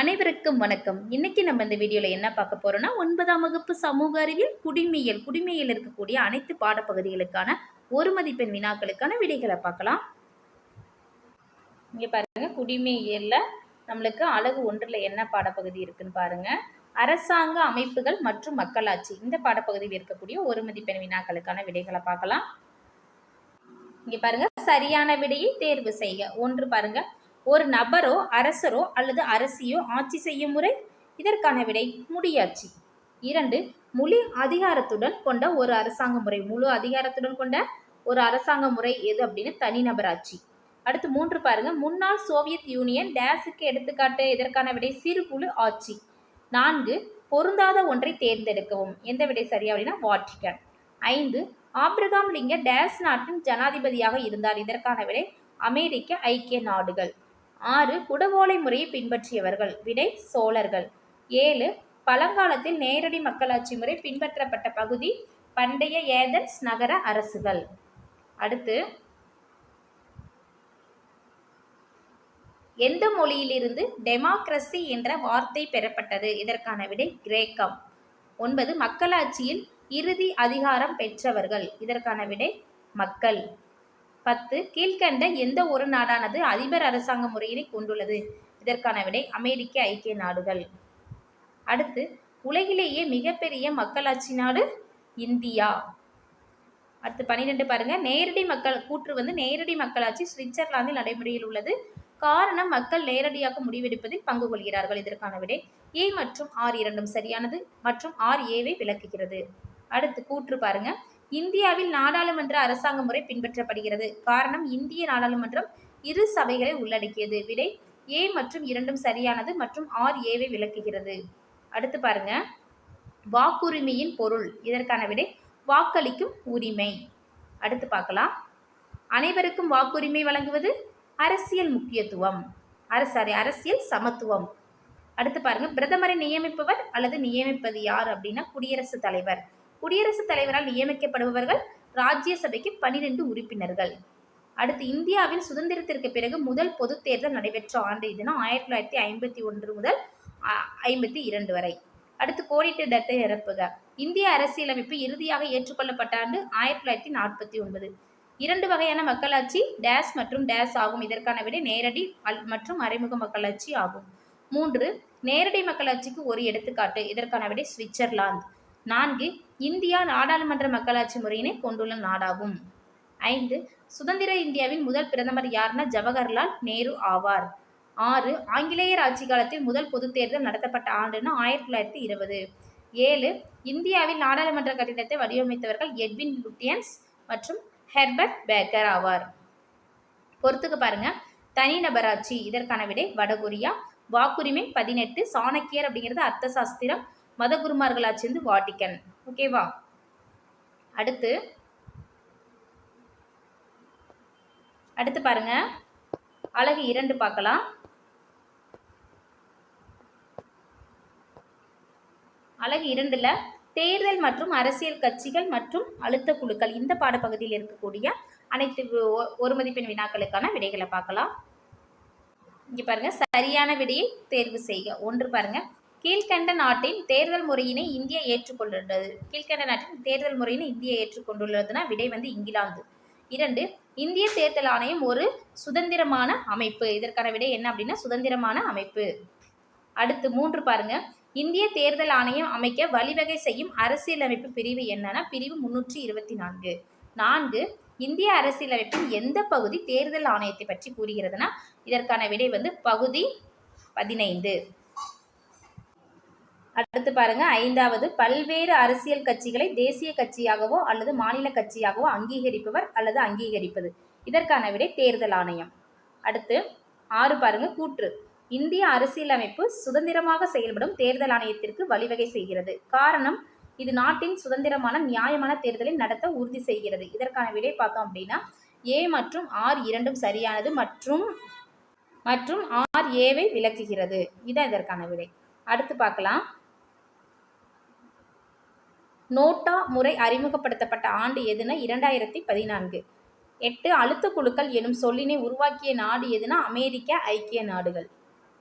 அனைவருக்கும் வணக்கம். இன்னைக்கு நம்ம இந்த வீடியோவில் என்ன பார்க்க போறோம்னா ஒன்பதாம் வகுப்பு சமூக அறிவியல் குடிமையல் குடிமையியல் இருக்கக்கூடிய அனைத்து பாடப்பகுதிகளுக்கான ஒரு மதிப்பெண் வினாக்களுக்கான விடைகளை பார்க்கலாம். இங்கே பாருங்க குடிமையல்ல நம்மளுக்கு அழகு ஒன்றில் என்ன பாடப்பகுதி இருக்குன்னு பாருங்க. அரசாங்க அமைப்புகள் மற்றும் மக்களாட்சி இந்த பாடப்பகுதியில் இருக்கக்கூடிய ஒரு மதிப்பெண் வினாக்களுக்கான விடைகளை பார்க்கலாம். இங்கே பாருங்க சரியான விடையை தேர்வு செய்க. ஒன்று பாருங்க ஒரு நபரோ அரசரோ அல்லது அரசியோ ஆட்சி செய்யும் முறை இதற்கான விடை முடியாட்சி இரண்டு முழு அதிகாரத்துடன் கொண்ட ஒரு அரசாங்க முறை. முழு அதிகாரத்துடன் கொண்ட ஒரு அரசாங்க முறை எது அப்படின்னு தனிநபர் ஆட்சி அடுத்து மூன்று பாருங்க. முன்னாள் சோவியத் யூனியன் டேஸுக்கு எடுத்துக்காட்டு இதற்கான விடை? சிறுகுழு ஆட்சி. நான்கு பொருந்தாத ஒன்றை தேர்ந்தெடுக்கவும். எந்த விடை சரியா அப்படின்னா வாட்டிகன். ஐந்து ஆப்ரகாம் லிங்கர் டேஸ் நாட்டின் ஜனாதிபதியாக இருந்தார். இதற்கான விடை அமெரிக்க ஐக்கிய நாடுகள். ஆறு குடவோலை முறையை பின்பற்றியவர்கள். விடை சோழர்கள். ஏழு பழங்காலத்தில் நேரடி மக்களாட்சி முறை பின்பற்றப்பட்ட பகுதி பண்டைய ஏதன்ஸ் நகர அரசுகள். அடுத்து எந்த மொழியிலிருந்து டெமோக்ரஸி என்ற வார்த்தை பெறப்பட்டது? இதற்கான விடை கிரேக்கம். ஒன்பது மக்களாட்சியில் இறுதி அதிகாரம் பெற்றவர்கள். இதற்கான விடை மக்கள். பத்து கீழ்கண்ட எந்த ஒரு நாடானது அதிபர் அரசாங்க முறையினை கொண்டுள்ளது? இதற்கான விடை அமெரிக்க ஐக்கிய நாடுகள். அடுத்து உலகிலேயே மிகப்பெரிய மக்களாட்சி நாடு இந்தியா. அடுத்து பன்னிரெண்டு பாருங்க. நேரடி மக்கள் கூற்று வந்து நேரடி மக்களாட்சி சுவிட்சர்லாந்தில் நடைமுறையில் உள்ளது. காரணம் மக்கள் நேரடியாக முடிவெடுப்பதில் பங்கு கொள்கிறார்கள். இதற்கான விடை ஏ மற்றும் ஆர் இரண்டும் சரியானது மற்றும் ஆர் ஏவை விளக்குகிறது. அடுத்து கூற்று பாருங்க. இந்தியாவில் நாடாளுமன்ற அரசாங்க முறை பின்பற்றப்படுகிறது. காரணம் இந்திய நாடாளுமன்றம் இரு சபைகளை உள்ளடக்கியது. விடை ஏ மற்றும் இரண்டும் சரியானது மற்றும் ஆர் ஏவை விளக்குகிறது. அடுத்து பாருங்க. வாக்குரிமையின் பொருள். இதற்கான விடை வாக்களிக்கும் உரிமை. அடுத்து பார்க்கலாம். அனைவருக்கும் வாக்குரிமை வழங்குவது அரசியல் முக்கியத்துவம். அரசு அரசியல் சமத்துவம். அடுத்து பாருங்க. பிரதமரை நியமிப்பவர் அல்லது நியமிப்பது யார் அப்படின்னா குடியரசுத் தலைவர். குடியரசுத் தலைவரால் நியமிக்கப்படுபவர்கள் ராஜ்யசபைக்கு பனிரெண்டு உறுப்பினர்கள். அடுத்து இந்தியாவில் சுதந்திரத்திற்கு பிறகு முதல் பொது தேர்தல் நடைபெற்ற ஆண்டு இதுனா ஆயிரத்தி தொள்ளாயிரத்தி ஐம்பத்தி ஒன்று முதல் ஐம்பத்தி இரண்டு வரை. அடுத்து கோடிட்டு டத்தை நிரப்புக. இந்திய அரசியலமைப்பு இறுதியாக ஏற்றுக்கொள்ளப்பட்ட ஆண்டு ஆயிரத்தி தொள்ளாயிரத்தி நாற்பத்தி ஒன்பது. இரண்டு வகையான மக்களாட்சி டேஸ் மற்றும் டேஸ் ஆகும். இதற்கான விட நேரடி மற்றும் மறைமுக மக்களாட்சி ஆகும். மூன்று நேரடி மக்களாட்சிக்கு ஒரு எடுத்துக்காட்டு. இதற்கான விடை சுவிட்சர்லாந்து. நான்கு இந்தியா நாடாளுமன்ற மக்களாட்சி முறையினை கொண்டுள்ள நாடாகும். ஐந்து சுதந்திர இந்தியாவின் முதல் பிரதமர் யார்னா ஜவஹர்லால் நேரு ஆவார். ஆறு ஆங்கிலேயர் ஆட்சி காலத்தில் முதல் பொது தேர்தல் நடத்தப்பட்ட ஆண்டுன்னு ஆயிரத்தி தொள்ளாயிரத்தி இருபது. ஏழு இந்தியாவில் நாடாளுமன்ற கட்டிடத்தை வடிவமைத்தவர்கள் எட்வின் லுட்டியன்ஸ் மற்றும் ஹெர்பர்ட் பேக்கர் ஆவார். பொறுத்துக்கு பாருங்க. தனிநபராட்சி இதற்கான விடை வடகொரியா. வாக்குரிமை பதினெட்டு சாணக்கியர் அப்படிங்கிறது அர்த்தசாஸ்திரம். சாஸ்திரம் வந்து வாட்டிக்கன் ஓகேவா அடுத்து. அடுத்து பாருங்க. அழகு இரண்டு பார்க்கலாம். அழகு இரண்டுல தேர்தல் மற்றும் அரசியல் கட்சிகள் மற்றும் அழுத்த குழுக்கள் இந்த பாடப்பகுதியில் இருக்கக்கூடிய அனைத்து ஒரு மதிப்பெண் வினாக்களுக்கான விடைகளை பார்க்கலாம். இங்கே பாருங்க சரியான விடையை தேர்வு செய்க. ஒன்று பாருங்க. கீழ்கண்ட நாட்டின் தேர்தல் முறையினை இந்தியா ஏற்றுக்கொண்டுள்ளது. கீழ்கண்ட நாட்டின் தேர்தல் முறையினை இந்தியா ஏற்றுக்கொண்டுள்ளதுன்னா விடை வந்து இங்கிலாந்து. இரண்டு இந்திய தேர்தல் ஆணையம் ஒரு சுதந்திரமான அமைப்பு. இதற்கான விடை என்ன அப்படின்னா சுதந்திரமான அமைப்பு. அடுத்து மூன்று பாருங்க. இந்திய தேர்தல் ஆணையம் அமைக்க வழிவகை செய்யும் அரசியலமைப்பு பிரிவு என்னன்னா பிரிவு முன்னூற்றி இருபத்தி நான்கு. நான்கு இந்திய அரசியலமைப்பின் எந்த பகுதி தேர்தல் ஆணையத்தை பற்றி கூறுகிறதுனா இதற்கான விடை வந்து பகுதி பதினைந்து. அடுத்து பாருங்க ஐந்தாவது பல்வேறு அரசியல் கட்சிகளை தேசிய கட்சியாகவோ அல்லது மாநில கட்சியாகவோ அங்கீகரிப்பவர் அல்லது அங்கீகரிப்பது. இதற்கான விடை தேர்தல் ஆணையம். அடுத்து ஆறு பாருங்க கூற்று. இந்திய அரசியலமைப்பு சுதந்திரமாக செயல்படும் தேர்தல் ஆணையத்திற்கு வழிவகை செய்கிறது. காரணம் இது நாட்டின் சுதந்திரமான நியாயமான தேர்தலை நடத்த உறுதி செய்கிறது. இதற்கான விடை பார்த்தோம் அப்படின்னா ஏ மற்றும் ஆர் இரண்டும் சரியானது மற்றும் மற்றும் ஆர் ஏவை விளக்குகிறது. இதான் இதற்கான விடை. அடுத்து பார்க்கலாம். நோட்டா முறை அறிமுகப்படுத்தப்பட்ட ஆண்டு எதுனா இரண்டாயிரத்தி பதினான்கு. எட்டு அழுத்த குழுக்கள் எனும் சொல்லினை உருவாக்கிய நாடு எதுனா அமெரிக்க ஐக்கிய நாடுகள்.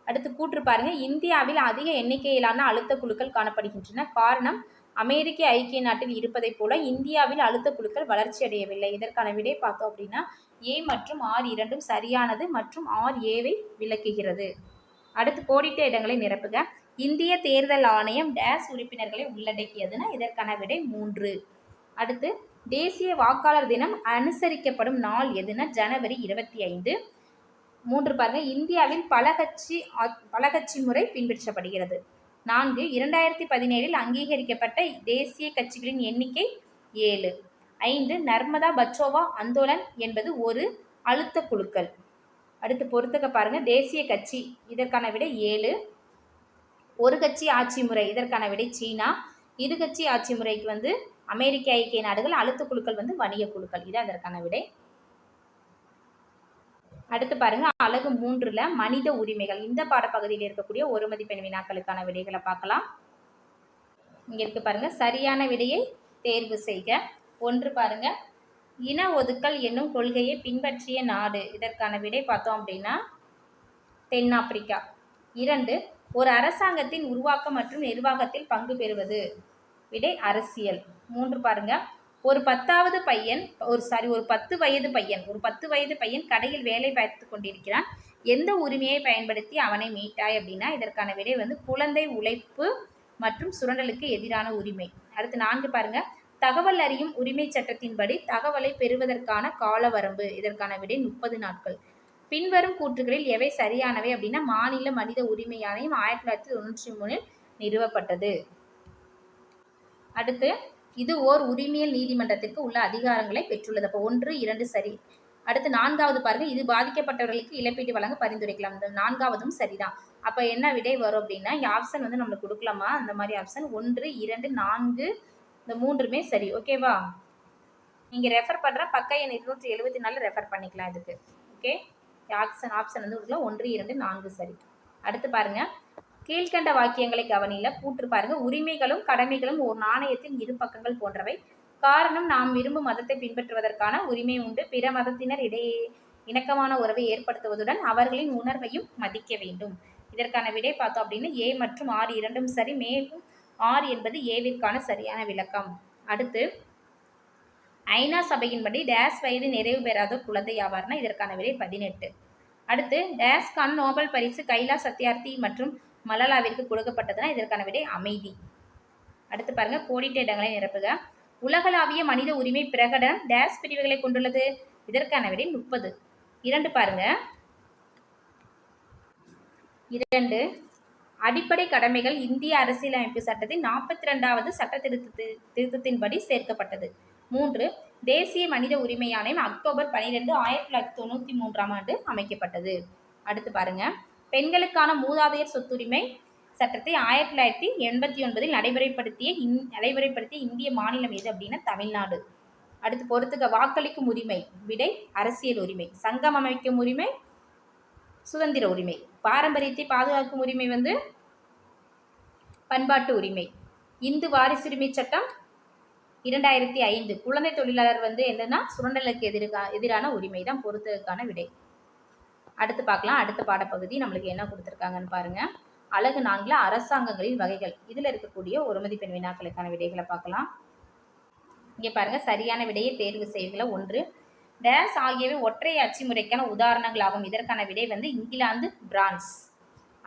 அடுத்து கூற்று பாருங்க. இந்தியாவில் அதிக எண்ணிக்கையிலான அழுத்த குழுக்கள் காணப்படுகின்றன. காரணம் அமெரிக்க ஐக்கிய நாட்டில் இருப்பதைப் போல இந்தியாவில் அழுத்த குழுக்கள் வளர்ச்சி அடையவில்லை இதற்கான விடை பார்த்தோம் அப்படின்னா ஏ மற்றும் ஆர் இரண்டும் சரியானது மற்றும் ஆர் ஏவை விளக்குகிறது. அடுத்து கோடிட்ட இடங்களை நிரப்புக. இந்திய தேர்தல் ஆணையம் டேஸ் உறுப்பினர்களை உள்ளடக்கியதுன்னா இதற்கான விடை மூன்று. அடுத்து தேசிய வாக்காளர் தினம் அனுசரிக்கப்படும் நாள் எதுனா ஜனவரி இருபத்தி ஐந்து. மூன்று பாருங்க. இந்தியாவில் பல கட்சி பல கட்சி முறை பின்பற்றப்படுகிறது. நான்கு இரண்டாயிரத்தி பதினேழில் அங்கீகரிக்கப்பட்ட தேசிய கட்சிகளின் எண்ணிக்கை ஏழு. ஐந்து நர்மதா பச்சோவா அந்தோலன் என்பது ஒரு அழுத்த குழுக்கள். அடுத்து பொறுத்துக்க பாருங்க. தேசிய கட்சி இதற்கான விடை ஏழு. ஒரு கட்சி ஆட்சி முறை இதற்கான விடை சீனா. இரு கட்சி ஆட்சி முறைக்கு வந்து அமெரிக்க ஐக்கிய நாடுகள் அழுத்த குழுக்கள் வந்து வணிக குழுக்கள். இது அதற்கான விடை. அடுத்து பாருங்க அழகு மூன்றுல மனித உரிமைகள். இந்த பாடப்பகுதியில் இருக்கக்கூடிய ஒரு மதிப்பெண் வினாக்களுக்கான விடைகளை பார்க்கலாம். இங்க இருக்கு பாருங்க சரியான விடையை தேர்வு செய்க. ஒன்று பாருங்க இன ஒதுக்கல் என்னும் கொள்கையை பின்பற்றிய நாடு. இதற்கான விடை பார்த்தோம் அப்படின்னா தென்னாப்பிரிக்கா. இரண்டு ஒரு அரசாங்கத்தின் உருவாக்கம் மற்றும் நிர்வாகத்தில் பங்கு பெறுவது. விடை அரசியல். மூன்று பாருங்க. ஒரு பத்தாவது பையன் ஒரு சாரி ஒரு பத்து வயது பையன் ஒரு பத்து வயது பையன் கடையில் வேலை பார்த்து கொண்டிருக்கிறான். எந்த உரிமையை பயன்படுத்தி அவனை மீட்டாய் அப்படின்னா இதற்கான விடை வந்து குழந்தை உழைப்பு மற்றும் சுரண்டலுக்கு எதிரான உரிமை. அடுத்து நான்கு பாருங்க. தகவல் அறியும் உரிமை சட்டத்தின்படி தகவலை பெறுவதற்கான கால வரம்பு இதற்கான விடை முப்பது நாட்கள். பின்வரும் கூற்றுகளில் எவை சரியானவை அப்படின்னா மாநில மனித உரிமை ஆணையம் ஆயிரத்தி தொள்ளாயிரத்தி தொண்ணூற்றி மூணில் நிறுவப்பட்டது. அடுத்து இது ஓர் உரிமையல் நீதிமன்றத்திற்கு உள்ள அதிகாரங்களை பெற்றுள்ளது. அப்போ ஒன்று இரண்டு சரி. அடுத்து நான்காவது பாருங்க. இது பாதிக்கப்பட்டவர்களுக்கு இழப்பீடு வழங்க பரிந்துரைக்கலாம். இந்த நான்காவதும் சரிதான். அப்போ என்ன விடை வரும் அப்படின்னா இங்கே ஆப்ஷன் வந்து நம்மளுக்கு கொடுக்கலாமா? அந்த மாதிரி ஆப்ஷன் ஒன்று இரண்டு நான்கு இந்த மூன்றுமே சரி. ஓகேவா நீங்கள் ரெஃபர் பண்ணுற பக்க எண் இருநூற்றி எழுபத்தி நாலு ரெஃபர் பண்ணிக்கலாம் இதுக்கு. ஓகே ஆப்ஷன் ஆப்ஷன் வந்து கொடுக்கலாம். ஒன்று இரண்டு நான்கு சரி. அடுத்து பாருங்கள் கீழ்கண்ட வாக்கியங்களை கவனியில் கூற்று பாருங்க. உரிமைகளும் கடமைகளும் ஒரு நாணயத்தின் இரு பக்கங்கள் போன்றவை. காரணம் நாம் விரும்பும் மதத்தை பின்பற்றுவதற்கான உரிமை உண்டு. பிற மதத்தினர் இடையே இணக்கமான உறவை ஏற்படுத்துவதுடன் அவர்களின் உணர்வையும் மதிக்க வேண்டும். இதற்கான விடை பார்த்தோம் அப்படின்னு ஏ மற்றும் ஆர் இரண்டும் சரி. மேலும் ஆர் என்பது ஏவிற்கான சரியான விளக்கம். அடுத்து ஐநா சபையின்படி டேஸ் வயது நிறைவு பெறாத குழந்தை ஆவார்னா இதற்கான விலை பதினெட்டு. அடுத்து டேஸ்கான நோபல் பரிசு கைலா சத்யார்த்தி மற்றும் மலலாவிற்கு கொடுக்கப்பட்டதுன்னா இதற்கான விடை அமைதி. அடுத்து பாருங்க கோடிட்ட இடங்களை நிரப்புக. உலகளாவிய மனித உரிமை பிரகடனம் டேஸ் பிரிவுகளை கொண்டுள்ளது. இதற்கான விடை முப்பது. இரண்டு பாருங்க. இரண்டு. அடிப்படை கடமைகள் இந்திய அரசியலமைப்பு சட்டத்தின் நாற்பத்தி ரெண்டாவது சட்ட திருத்த திருத்தத்தின்படி சேர்க்கப்பட்டது. மூன்று தேசிய மனித உரிமை ஆணையம் அக்டோபர் பனிரெண்டு ஆயிரத்தி தொள்ளாயிரத்தி தொண்ணூற்றி மூன்றாம் ஆண்டு அமைக்கப்பட்டது. அடுத்து பாருங்க. பெண்களுக்கான மூதாதையர் சொத்துரிமை சட்டத்தை ஆயிரத்தி தொள்ளாயிரத்தி எண்பத்தி ஒன்பதில் நடைமுறைப்படுத்திய இந் நடைமுறைப்படுத்திய இந்திய மாநிலம் எது அப்படின்னா தமிழ்நாடு. அடுத்து பொறுத்துக்க வாக்களிக்கும் உரிமை விடை அரசியல் உரிமை சங்கம் அமைக்கும் உரிமை சுதந்திர உரிமை. பாரம்பரியத்தை பாதுகாக்கும் உரிமை வந்து பண்பாட்டு உரிமை. இந்து வாரிசுரிமை சட்டம் இரண்டாயிரத்தி ஐந்து. குழந்தை தொழிலாளர் வந்து என்னன்னா சுரண்டலுக்கு எதிர்கா எதிரான உரிமை தான் பொறுத்ததுக்கான விடை. அடுத்து பார்க்கலாம். அடுத்த பாடப்பகுதி நம்மளுக்கு என்ன கொடுத்துருக்காங்கன்னு பாருங்க. அழகு நான்கில் அரசாங்கங்களின் வகைகள். இதில் இருக்கக்கூடிய ஒரு மதிப்பெண் வினாக்களுக்கான விடைகளை பார்க்கலாம். இங்கே பாருங்க. சரியான விடையை தேர்வு செய்வதில் ஒன்று. டேஸ் ஆகியவை ஒற்றை அச்சு முறைக்கான உதாரணங்களாகும். இதற்கான விடை வந்து இங்கிலாந்து பிரான்ஸ்.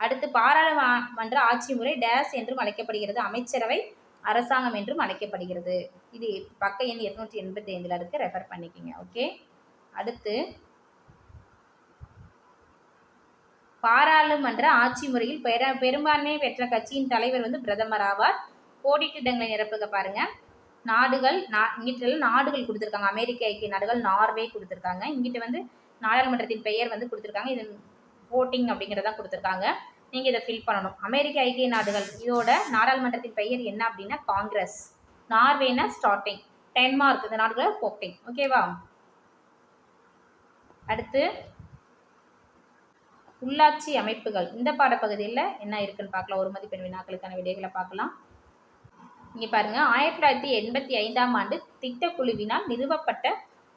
அடுத்து பாராளுமன்ற ஆட்சி முறை டேஸ் என்றும் அழைக்கப்படுகிறது. அமைச்சரவை அரசாங்கம் என்றும் அழைக்கப்படுகிறது. இது பக்க எண் இருநூற்றி எண்பத்தி ஐந்தில் இருக்கு. ரெஃபர் பண்ணிக்கோங்க. ஓகே அடுத்து பாராளுமன்ற ஆட்சி முறையில் பெர பெரும்பான்மையை பெற்ற கட்சியின் தலைவர் வந்து பிரதமர் ஆவார். கோடிட்டிடங்களை நிரப்புக பாருங்க. நாடுகள் நா இங்கிட்ட நாடுகள் கொடுத்துருக்காங்க. அமெரிக்க ஐக்கிய நாடுகள் நார்வே கொடுத்துருக்காங்க. இங்கிட்ட வந்து நாடாளுமன்றத்தின் பெயர் வந்து கொடுத்துருக்காங்க. இது voting அப்படிங்கிறதான் கொடுத்துருக்காங்க. நீங்கள் இதை ஃபில் பண்ணணும். அமெரிக்க ஐக்கிய நாடுகள் இதோட நாடாளுமன்றத்தின் பெயர் என்ன அப்படின்னா காங்கிரஸ். நார்வேனா ஸ்டார்டிங். டென்மார்க் இந்த நாடுகளை போக்டிங் ஓகேவா அடுத்து உள்ளாட்சி அமைப்புகள். இந்த பாடப்பகுதியில் என்ன இருக்குன்னு பார்க்கலாம். ஒரு மதிப்பெண் வினாக்களுக்கான விடைகளை பார்க்கலாம். இங்கே பாருங்க. ஆயிரத்தி தொள்ளாயிரத்தி எண்பத்தி ஐந்தாம் ஆண்டு திட்டக்குழுவினால் நிறுவப்பட்ட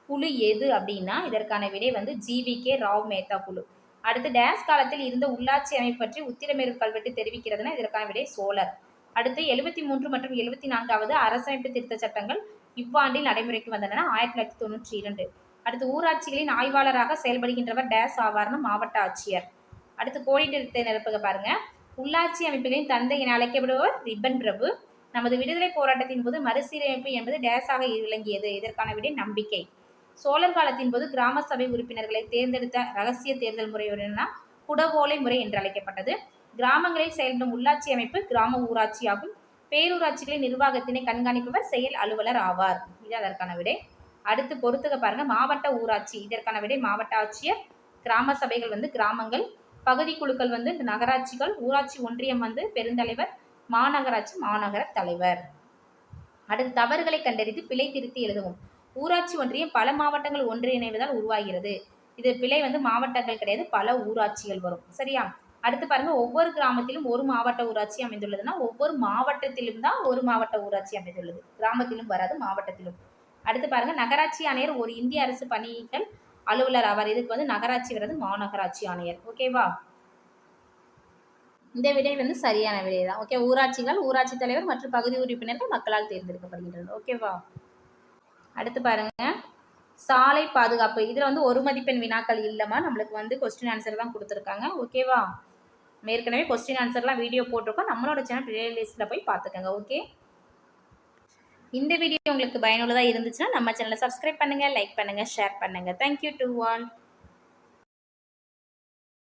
குழு எது அப்படின்னா இதற்கான விடை வந்து ஜிவி கே ராவ் மேத்தா குழு. அடுத்து டேஸ் காலத்தில் இருந்த உள்ளாட்சி அமைப்பு பற்றி உத்திரமேரூர் கல்வெட்டு தெரிவிக்கிறதுனா இதற்கான விடை சோழர். அடுத்து எழுபத்தி மூன்று மற்றும் எழுபத்தி நான்காவது அரசமைப்பு திருத்த சட்டங்கள் இவ்வாண்டில் நடைமுறைக்கு வந்தன. ஆயிரத்தி தொள்ளாயிரத்தி தொண்ணூற்றி இரண்டு. அடுத்து ஊராட்சிகளின் ஆய்வாளராக செயல்படுகின்றவர் டேஸ் ஆவார்னு மாவட்ட ஆட்சியர். அடுத்து கோடிட்டு நிரப்புக பாருங்க. உள்ளாட்சி அமைப்புகளின் தந்தை என அழைக்கப்படுபவர் ரிப்பன் பிரபு. நமது விடுதலை போராட்டத்தின் போது மறுசீரமைப்பு என்பது டேஸாக விளங்கியது இதற்கான விடை நம்பிக்கை. சோழர் காலத்தின் போது கிராம சபை உறுப்பினர்களை தேர்ந்தெடுத்த ரகசிய தேர்தல் முறை என்னன்னா குடவோலை முறை என்று அழைக்கப்பட்டது. கிராமங்களில் செயல்படும் உள்ளாட்சி அமைப்பு கிராம ஊராட்சி ஆகும். பேரூராட்சிகளின் நிர்வாகத்தினை கண்காணிப்பவர் செயல் அலுவலர் ஆவார். இது அதற்கான விடை. அடுத்து பொறுத்துக பாருங்க. மாவட்ட ஊராட்சி. இதற்கான விடை மாவட்ட ஆட்சியர் கிராம சபைகள் வந்து கிராமங்கள். பகுதி குழுக்கள் வந்து இந்த நகராட்சிகள். ஊராட்சி ஒன்றியம் வந்து பெருந்தலைவர் மாநகராட்சி மாநகர தலைவர். அடுத்து தவறுகளை கண்டறிந்து பிழை திருத்தி எழுதவும். ஊராட்சி ஒன்றியம் பல மாவட்டங்கள் ஒன்றிணைவதால் உருவாகிறது. இது பிழை வந்து மாவட்டங்கள் கிடையாது பல ஊராட்சிகள் வரும். சரியா? அடுத்து பாருங்க ஒவ்வொரு கிராமத்திலும் ஒரு மாவட்ட ஊராட்சி அமைந்துள்ளதுன்னா ஒவ்வொரு மாவட்டத்திலும் தான் ஒரு மாவட்ட ஊராட்சி அமைந்துள்ளது. கிராமத்திலும் வராது மாவட்டத்திலும். அடுத்து பாருங்க நகராட்சி ஆணையர் ஒரு இந்திய அரசு பணிகள் அலுவலர் அவர் இதுக்கு வந்து நகராட்சி வர்றது மாநகராட்சி ஆணையர். ஓகேவா இந்த விடை வந்து சரியான விடை தான் ஓகே ஊராட்சிகள் ஊராட்சி தலைவர் மற்றும் பகுதி உறுப்பினர்கள் மக்களால் தேர்ந்தெடுக்கப்படுகின்றனர். ஓகேவா அடுத்து பாருங்க. சாலை பாதுகாப்பு. இதில் வந்து ஒரு மதிப்பெண் வினாக்கள் இல்லைம்மா. நம்மளுக்கு வந்து கொஸ்டின் ஆன்சர் தான் கொடுத்துருக்காங்க. ஓகேவா ஏற்கனவே கொஸ்டின் ஆன்சர்லாம் வீடியோ போட்டிருக்கோம். நம்மளோட சேனல் பிளேலிஸ்ட்டில் போய் பார்த்துக்கோங்க. ஓகே இந்த வீடியோ உங்களுக்கு பயனுள்ளதாக இருந்துச்சுன்னா நம்ம சேனலை சப்ஸ்கிரைப் பண்ணுங்கள் லைக் பண்ணுங்கள் ஷேர் பண்ணுங்கள் தேங்க்யூ டு ஆல்